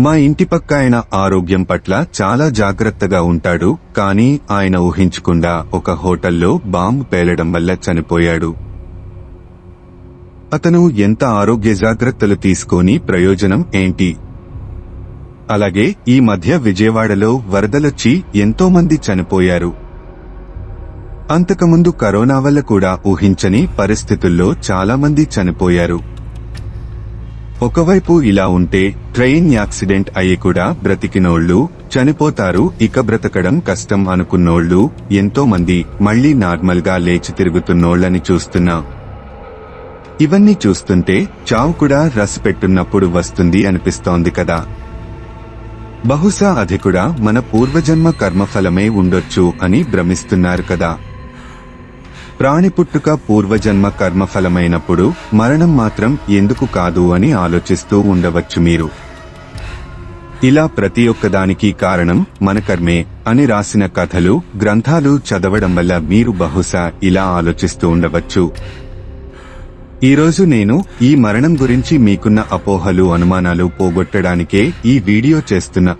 మా ఇంటి పక్క ఆయన ఆరోగ్యం పట్ల చాలా జాగ్రత్తగా ఉంటాడు కానీ ఆయన ఊహించకుండా ఒక హోటల్లో బాంబు పేలడం వల్ల చనిపోయాడు. అతను ఎంత ఆరోగ్య జాగ్రత్తలు తీసుకొని ప్రయోజనం ఏంటి? అలాగే ఈ మధ్య విజయవాడలో వరదలొచ్చి ఎంతో మంది చనిపోయారు. అంతకుముందు కరోనా వల్ల కూడా ఊహించని పరిస్థితుల్లో చాలా మంది చనిపోయారు. ఒకవైపు ఇలా ఉంటే ట్రైన్ యాక్సిడెంట్ అయ్యి కూడా బ్రతికినోళ్ళు చనిపోతారు ఇక బ్రతకడం కష్టం అనుకున్నోళ్ళు ఎంతో మంది మళ్ళీ నార్మల్గా లేచి తిరుగుతున్నోళ్ళని చూస్తున్నా. ఇవన్నీ చూస్తుంటే చావు కూడా రస్ పెట్టున్నప్పుడు వస్తుంది అనిపిస్తోంది కదా. బహుశా అది కూడా మన పూర్వజన్మ కర్మఫలమే ఉండొచ్చు అని భ్రమిస్తున్నారు కదా. ప్రాణి పుట్టుక పూర్వజన్మ కర్మఫలమైనప్పుడు మరణం మాత్రం ఎందుకు కాదు అని ఆలోచిస్తూ ఉండవచ్చు మీరు. ఇలా ప్రతి ఒక్కదానికి కారణం మన కర్మే అని రాసిన కథలు గ్రంథాలు చదవడం వల్ల మీరు బహుశా ఇలా ఆలోచిస్తూ ఉండవచ్చు. ఈరోజు నేను ఈ మరణం గురించి మీకున్న అపోహలు అనుమానాలు పోగొట్టడానికే ఈ వీడియో చేస్తున్నా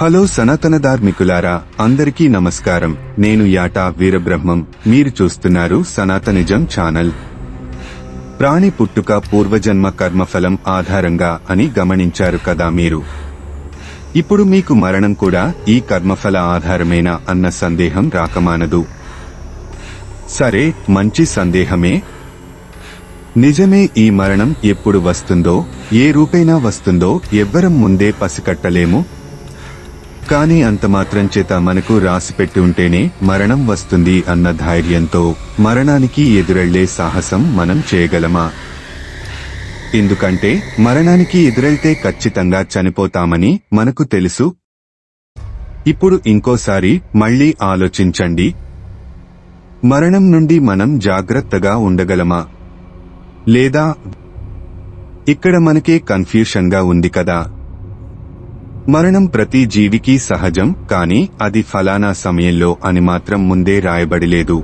హలో సనాతన ధార్మికులారా అందరికీ నమస్కారం. నేను యాటా వీరబ్రహ్మం. మీరు చూస్తున్నారు సనాతనిజం ఛానల్. ప్రాణి పుట్టుక పూర్వజన్మ కర్మఫలం ఆధారంగా అని గమనించారు కదా మీరు. ఇప్పుడు మీకు మరణం కూడా ఈ కర్మఫల ఆధారమేనా అన్న సందేహం రాకమానదు. సరే మంచి సందేహమే. నిజమే ఈ మరణం ఎప్పుడు వస్తుందో ఏ రూపైనా వస్తుందో ఎవ్వరం ముందే పసికట్టలేము. కానీ అంత మాత్రం చేత మనకు రాసిపెట్టి ఉంటేనే మరణం వస్తుంది అన్న ధైర్యంతో మరణానికి ఎదురెళ్ళే సాహసం మనం చేయగలమా? ఎందుకంటే మరణానికి ఎదురెళ్తే ఖచ్చితంగా చనిపోతామని మనకు తెలుసు. ఇప్పుడు ఇంకోసారి మళ్ళీ ఆలోచించండి. మరణం నుండి మనం జాగ్రత్తగా ఉండగలమా? లేదా ఇక్కడ మనకే కన్ఫ్యూషన్గా ఉంది కదా. మరణం ప్రతి జీవికి సహజం కానీ అది ఫలానా సమయంలో అని మాత్రం ముందే రాయబడిలేదు.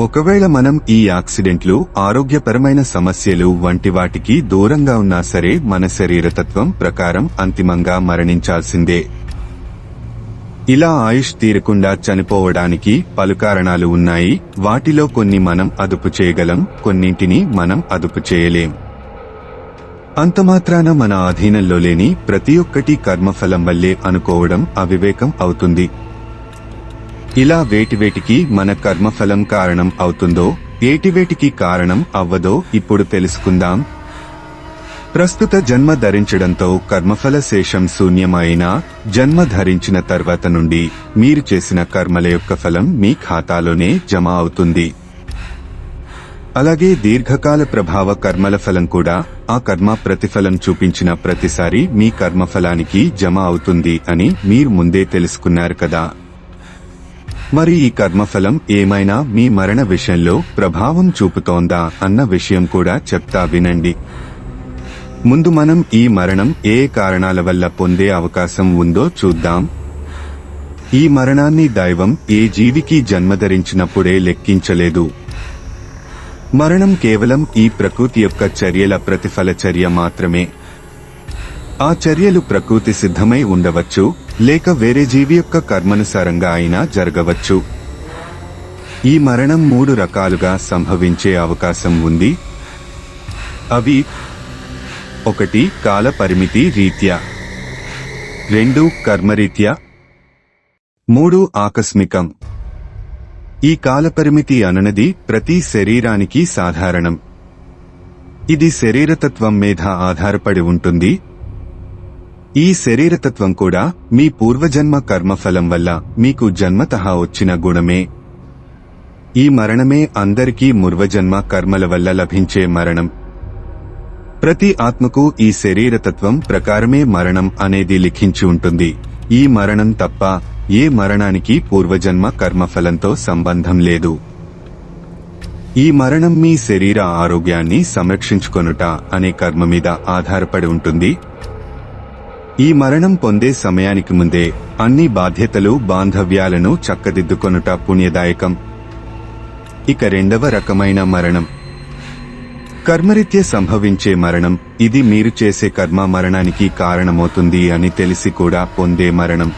ఒకవేళ మనం ఈ యాక్సిడెంట్లు ఆరోగ్యపరమైన సమస్యలు వంటి వాటికి దూరంగా ఉన్నా సరే మన శరీరతత్వం ప్రకారం అంతిమంగా మరణించాల్సిందే. ఇలా ఆయుష్ తీరకుండా చనిపోవడానికి పలు కారణాలు ఉన్నాయి వాటిలో కొన్ని మనం అదుపు చేయగలం కొన్నింటిని మనం అదుపు చేయలేం. అంతమాత్రాన మన ఆధీనంలో లేని ప్రతి ఒక్కటి కర్మఫలం వల్లే అనుకోవడం అవివేకం అవుతుంది. ఇలా వేటివేటికి మన కర్మఫలం కారణం అవుతుందో ఏటివేటికి కారణం అవ్వదో ఇప్పుడు తెలుసుకుందాం. ప్రస్తుత జన్మ ధరించడంతో కర్మఫల శేషం శూన్యమైనా జన్మ ధరించిన తర్వాత నుండి మీరు చేసిన కర్మల యొక్క ఫలం మీ ఖాతాలోనే జమ అవుతుంది. అలాగే దీర్ఘకాల ప్రభావ కర్మల ఫలం కూడా ఆ కర్మ ప్రతిఫలం చూపించిన ప్రతిసారి మీ కర్మఫలానికి జమ అవుతుంది అని మీరు ముందే తెలుసుకున్నారు కదా. మరి ఈ కర్మఫలం ఏమైనా మీ మరణ విషయంలో ప్రభావం చూపుతోందా అన్న విషయం కూడా చెప్తా వినండి. ముందు మనం ఈ మరణం ఏ కారణాల వల్ల పొందే అవకాశం ఉందో చూద్దాం. ఈ మరణాన్ని దైవం ఏ జీవికి జన్మధరించినప్పుడే లెక్కించలేదు. మరణం కేవలం ఈ ప్రకృతి యొక్క చర్యల ప్రతిఫల చర్య మాత్రమే. ఆ చర్యలు ప్రకృతి సిద్ధమై ఉండవచ్చు లేక వేరే జీవి యొక్క కర్మనుసారంగా అయినా జరగవచ్చు. ఈ మరణం మూడు రకాలుగా సంభవించే అవకాశం ఉంది. అవి ఒకటి కాల పరిమితి రీత్యా. రెండు కర్మరీత్యా మూడు ఆకస్మికం. ఈ కాలపరిమితి అనునది ప్రతి శరీరానికి సాధారణం. ఇది శరీరతత్వం మీద ఆధారపడి ఉంటుంది. ఈ శరీరతత్వం కూడా మీ పూర్వజన్మ కర్మఫలం వల్ల మీకు జన్మత వచ్చిన గుణమే. ఈ మరణమే అందరికీ ముర్వజన్మ కర్మల వల్ల లభించే మరణం. ప్రతి ఆత్మకు ఈ శరీరతత్వం ప్రకారమే మరణం అనేది లిఖించి ఉంటుంది. ఈ మరణం తప్ప ఏ మరణానికి పూర్వజన్మ కర్మఫలంతో సంబంధం లేదు. ఈ మరణం మీ శరీర ఆరోగ్యాన్ని సంరక్షించుకొనుట అనే కర్మ మీద ఆధారపడి ఉంటుంది. ఈ మరణం పొందే సమయానికి ముందే అన్ని బాధ్యతలు బాంధవ్యాలను చక్కదిద్దుకొనుట పుణ్యదాయకం. ఇక రెండవ రకమైన మరణం. కర్మరీత్య సంభవించే మరణం. ఇది మీరు చేసే కర్మ మరణానికి కారణమవుతుంది అని తెలిసి కూడా పొందే మరణం.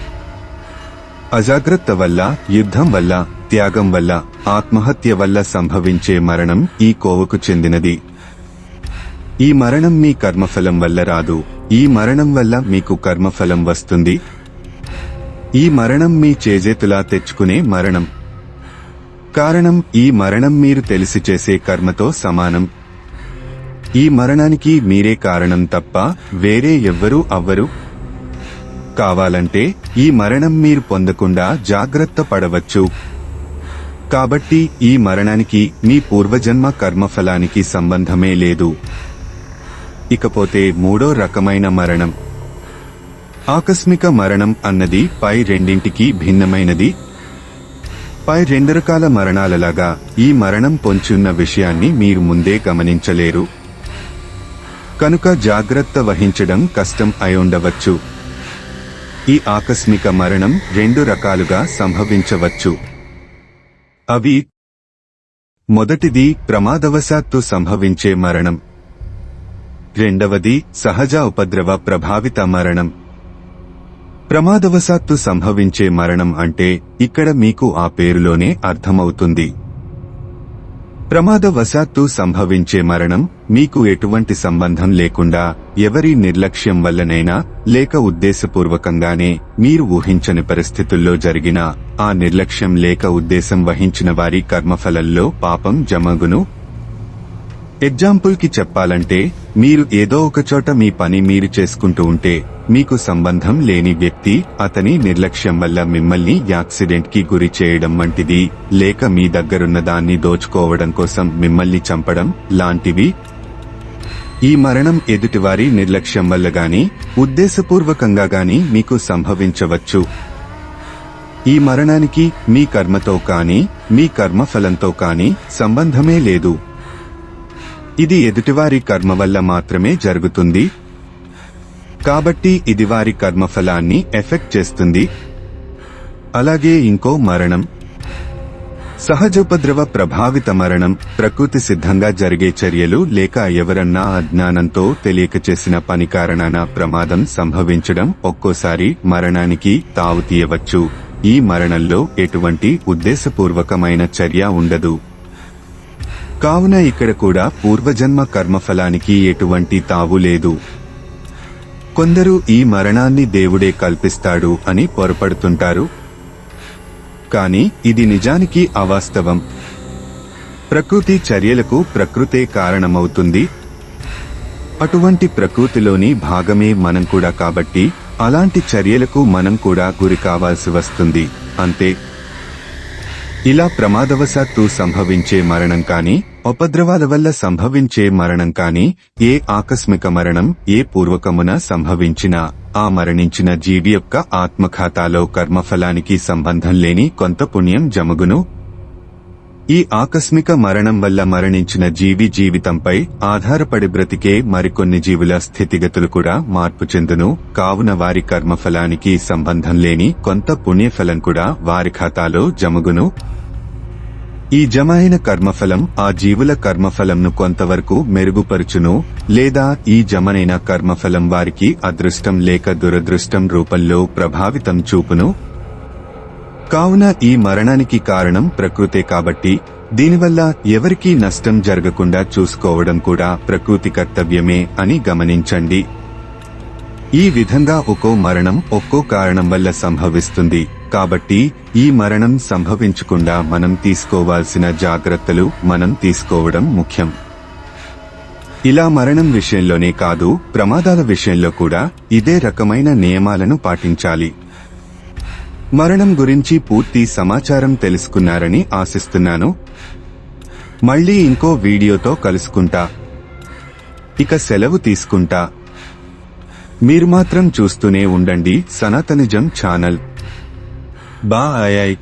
అజాగ్రత్త వల్ల యుద్ధం వల్ల త్యాగం వల్ల ఆత్మహత్య వల్ల సంభవించే మరణం ఈ కోవకు చెందినది. ఈ మరణం మీ కర్మఫలం వల్ల రాదు. ఈ మరణం వల్ల మీకు కర్మఫలం వస్తుంది. ఈ మరణం మీ చేజేతులా తెచ్చుకునే మరణం. కారణం ఈ మరణం మీరు తెలిసి చేసే కర్మతో సమానం. ఈ మరణానికి మీరే కారణం తప్ప వేరే ఎవ్వరూ అవ్వరు. కావాలంటే ఈ మరణం మీరు పొందకుండా జాగ్రత్త పడవచ్చు. కాబట్టి ఈ మరణానికి మీ పూర్వజన్మ కర్మఫలానికి సంబంధమే లేదు. ఇకపోతే మూడో రకమైన మరణం. ఆకస్మిక మరణం అన్నది పై రెండింటికి భిన్నమైనది. పై రెండు రకాల మరణాలలాగా ఈ మరణం పొంచున్న విషయాన్ని మీరు ముందే గమనించలేరు. కనుక జాగ్రత్త వహించడం కష్టం అయి ఉండవచ్చు. ఈ ఆకస్మిక మరణం రెండు రకాలుగా సంభవించవచ్చు. అవి మొదటిది ప్రమాదవశాత్తు సంభవించే మరణం. రెండవది సహజ ఉపద్రవ ప్రభావిత మరణం. ప్రమాదవశాత్తు సంభవించే మరణం అంటే ఇక్కడ మీకు ఆ పేరులోనే అర్థమవుతుంది. ప్రమాదవశాత్తు సంభవించే మరణం మీకు ఎటువంటి సంబంధం లేకుండా ఎవరి నిర్లక్ష్యం వల్లనైనా లేక ఉద్దేశపూర్వకంగానే మీరు ఊహించని పరిస్థితుల్లో జరిగిన ఆ నిర్లక్ష్యం లేక ఉద్దేశం వహించిన వారి కర్మఫలంలో పాపం జమగును. ఎగ్జాంపుల్కి చెప్పాలంటే మీరు ఏదో ఒక చోట మీ పని మీరు చేసుకుంటూ ఉంటే మీకు సంబంధం లేని వ్యక్తి అతని నిర్లక్ష్యం వల్ల మిమ్మల్ని యాక్సిడెంట్కి గురి చేయడం వంటిది లేక మీ దగ్గరున్న దాన్ని దోచుకోవడం కోసం మిమ్మల్ని చంపడం లాంటివి. ఈ మరణం ఎదుటివారి నిర్లక్ష్యం వల్ల గాని ఉద్దేశపూర్వకంగా గాని మీకు సంభవించవచ్చు. ఈ మరణానికి మీ కర్మతో కాని మీ కర్మఫలంతో కాని సంబంధమే లేదు. ఇది ఎదుటివారి కర్మ వల్ల మాత్రమే జరుగుతుంది. కాబట్టి ఇది వారి కర్మఫలాన్ని ఎఫెక్ట్ చేస్తుంది. అలాగే ఇంకో మరణం. సహజోపద్రవ ప్రభావిత మరణం ప్రకృతి సిద్ధంగా జరిగే చర్యలు లేక ఎవరన్నా అజ్ఞానంతో తెలియక చేసిన పని కారణాన ప్రమాదం సంభవించడం ఒక్కోసారి మరణానికి తావు తీయవచ్చు. ఈ మరణంలో ఎటువంటి ఉద్దేశపూర్వకమైన చర్య ఉండదు. కావున ఇక్కడ కూడా పూర్వజన్మ కర్మఫలానికి ఎటువంటి తావు లేదు. కొందరు ఈ మరణాన్ని దేవుడే కల్పిస్తాడు అని పొరపడుతుంటారు. కాని ఇది నిజానికి అవాస్తవం. ప్రకృతి చర్యలకు ప్రకృతే కారణమవుతుంది. అటువంటి ప్రకృతిలోని భాగమే మనం కూడా కాబట్టి అలాంటి చర్యలకు మనం కూడా గురి కావాల్సి వస్తుంది. అంతే. ఇలా ప్రమాదవశాత్తు సంభవించే మరణం కాని ఉపద్రవాల వల్ల సంభవించే మరణం కాని ఏ ఆకస్మిక మరణం ఏ పూర్వకమున సంభవించినా ఆ మరణించిన జీవి యొక్క ఆత్మఖాతాలో కర్మఫలానికి సంబంధం లేని కొంత పుణ్యం జమగును. ఈ ఆకస్మిక మరణం వల్ల మరణించిన జీవి జీవితంపై ఆధారపడి బ్రతికే మరికొన్ని జీవుల స్థితిగతులు కూడా మార్పు చెందును. కావున వారి కర్మఫలానికి సంబంధం లేని కొంత పుణ్యఫలం కూడా వారి ఖాతాలో జమగును. ఈ జమ అయిన కర్మఫలం ఆ జీవుల కర్మఫలంను కొంతవరకు మెరుగుపరుచును. లేదా ఈ జమనైన కర్మఫలం వారికి అదృష్టం లేక దురదృష్టం రూపంలో ప్రభావితం చూపును. కావున ఈ మరణానికి కారణం ప్రకృతే కాబట్టి దీనివల్ల ఎవరికీ నష్టం జరగకుండా చూసుకోవడం కూడా ప్రకృతి కర్తవ్యమే అని గమనించండి. ఈ విధంగా ఒక్కో మరణం ఒక్కో కారణం వల్ల సంభవిస్తుంది. కాబట్టి ఈ మరణం సంభవించకుండా మనం తీసుకోవాల్సిన జాగ్రత్తలు మనం తీసుకోవడం ముఖ్యం. ఇలా మరణం విషయంలోనే కాదు ప్రమాదాల విషయంలో కూడా ఇదే రకమైన నియమాలను పాటించాలి. మరణం గురించి పూర్తి సమాచారం తెలుసుకున్నారని ఆశిస్తున్నాను. మళ్ళీ ఇంకో వీడియోతో కలుసుకుంటా. ఇక సెలవు తీసుకుంటా. మీరు మాత్రం చూస్తూనే ఉండండి సనాతనిజం ఛానల్. బాయ్.